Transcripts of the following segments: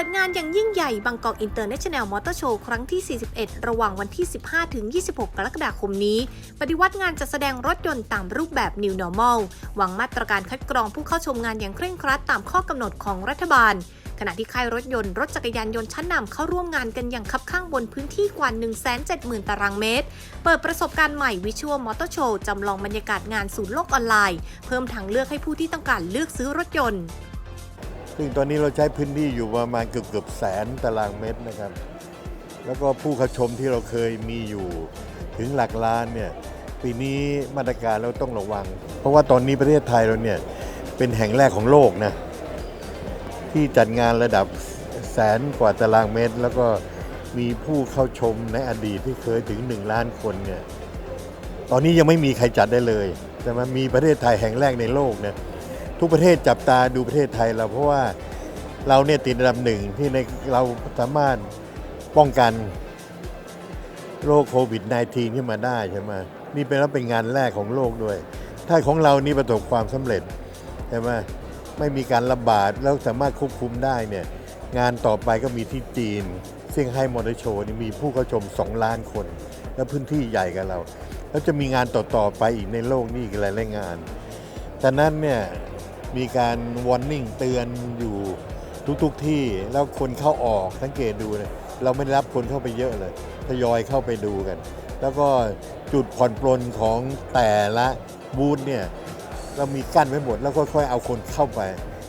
ิดงานอย่างยิ่งใหญ่บางกอกอินเตอร์เนชั่นแนลมอเตอร์โชว์ครั้งที่ 41 ระหว่างวันที่ 15 ถึง 26 กรกฎาคมนี้ ปฏิวัติงานจัดแสดงรถยนต์ตามรูปแบบ New Normal วางมาตรการคัดกรองผู้เข้าชมงานอย่างเคร่งครัดตามข้อกำหนดของรัฐบาล ขณะที่ค่ายรถยนต์รถจักรยานยนต์ชั้นนำเข้าร่วมงานกันอย่างคับข้างบนพื้นที่กว่า 170,000 ตารางเมตร เปิดประสบการณ์ใหม่ Visual Motor Show จำลองบรรยากาศงานสู่โลกออนไลน์ เพิ่มทางเลือกให้ผู้ที่ต้องการเลือกซื้อรถยนต์ ซึ่งตอนนี้เราใช้พื้นที่อยู่ประมาณเกือบเกือบแสนตารางเมตรนะครับ แล้วก็ผู้เข้าชมที่เราเคยมีอยู่ถึงหลักล้านเนี่ยปีนี้มาตรการเราต้องระวัง เพราะว่าตอนนี้ประเทศไทยเราเนี่ยเป็นแห่งแรกของโลกนะที่จัดงานระดับแสนกว่าตารางเมตร แล้วก็มีผู้เข้าชมในอดีตที่เคยถึง 1 ล้านคนเนี่ยตอนนี้ยังไม่มีใครจัดได้เลยใช่ไหมมีประเทศไทยแห่งแรกในโลกเนี่ย ทุกประเทศจับตาดูประเทศไทยเราเพราะว่าเราเนี่ยติดอันดับหนึ่งที่ในเราสามารถป้องกันโรคโควิด -19 ขึ้นมาได้ใช่ไหมนี่เป็นแล้วเป็นงานแรกของโลกด้วย ถ้าของเรานี่ประสบความสำเร็จใช่ไหมไม่มีการระบาดแล้วสามารถควบคุมได้เนี่ยงานต่อไปก็มีที่จีนเซี่ยงไฮ้มอเตอร์โชว์นี่มีผู้เข้าชม 2 ล้านคน และพื้นที่ใหญ่กับเรา แล้วจะมีงานต่อๆไปอีกในโลกนี่อีกหลายๆงานฉะนั้นเนี่ย มีการวอร์นิ่งเตือนอยู่ทุกๆทที่แล้วคนเข้าออกสังเกตดูเลยเราไม่ได้รับคนเข้าไปเยอะเลยทยอยเข้าไปดูกัน แล้วก็จุดผ่อนปลนของแต่ละบูธเนี่ยเรามีกั้นไว้หมดแล้วค่อยๆเอาคนเข้าไป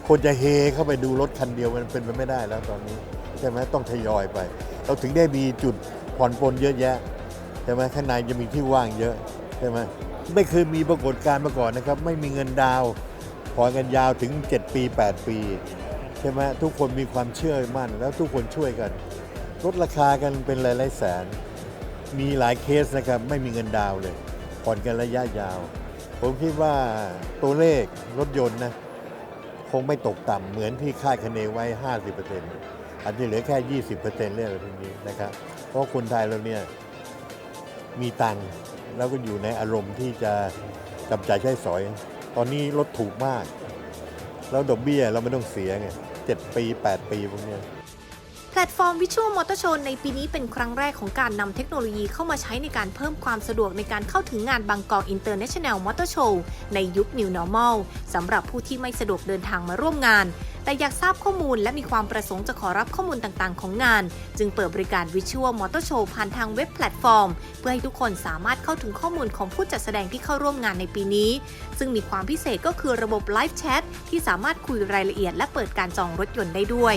คนจะเฮเข้าไปดูรถคันเดียวมันเป็นไปไม่ได้แล้วตอนนี้ใช่ไหมต้องทยอยไป เราถึงได้มีจุดผ่อนปลนเยอะแยะใช่ไหมข้างในจะมีที่ว่างเยอะใช่ไหมไม่เคยมีปรากฏการณ์มาก่อนนะครับ ไม่มีเงินดาว น์ผ่อนกันยาวถึง 7 ปี 8 ปี ใช่ไหมทุกคนมีความเชื่อมั่น แล้วทุกคนช่วยกัน ลดราคากันเป็นหลายๆแสน มีหลายเคสนะครับ ไม่มีเงินดาวเลย ผ่อนกันระยะยาว ผมคิดว่าตัวเลขรถยนต์นะคงไม่ตกต่ำเหมือนที่คาดคะเนไว้ 50%อาจจะเหลือแค่ 20%เรื่องอะไรพวกนี้นะครับ เพราะคนไทยเราเนี่ยมีตังค์แล้วก็อยู่ในอารมณ์ที่จะจับจ่ายใช้สอย ตอนนี้รถถูกมาก แล้วดอกเบี้ยเราไม่ต้องเสียไงเจ็ดปี 8 ปีพวกเนี้ยแพลตฟอร์มวิชวลมอเตอร์โชว์ในปีนี้เป็นครั้งแรกของการนำเทคโนโลยีเข้ามาใช้ในการเพิ่มความสะดวกในการเข้าถึงงานบางกอกอินเตอร์เนชั่นแนลมอเตอร์โชว์ในยุค New Normal สำหรับผู้ที่ไม่สะดวกเดินทางมาร่วมงาน แต่อยากทราบข้อมูลและมีความประสงค์จะขอรับข้อมูลต่างๆ ของงาน จึงเปิดบริการ Visual Motor Show ผ่านทางเว็บแพลตฟอร์ม เพื่อให้ทุกคนสามารถเข้าถึงข้อมูลของผู้จัดแสดงที่เข้าร่วมงานในปีนี้ ซึ่งมีความพิเศษก็คือระบบไลฟ์แชทที่สามารถคุยรายละเอียดและเปิดการจองรถยนต์ได้ด้วย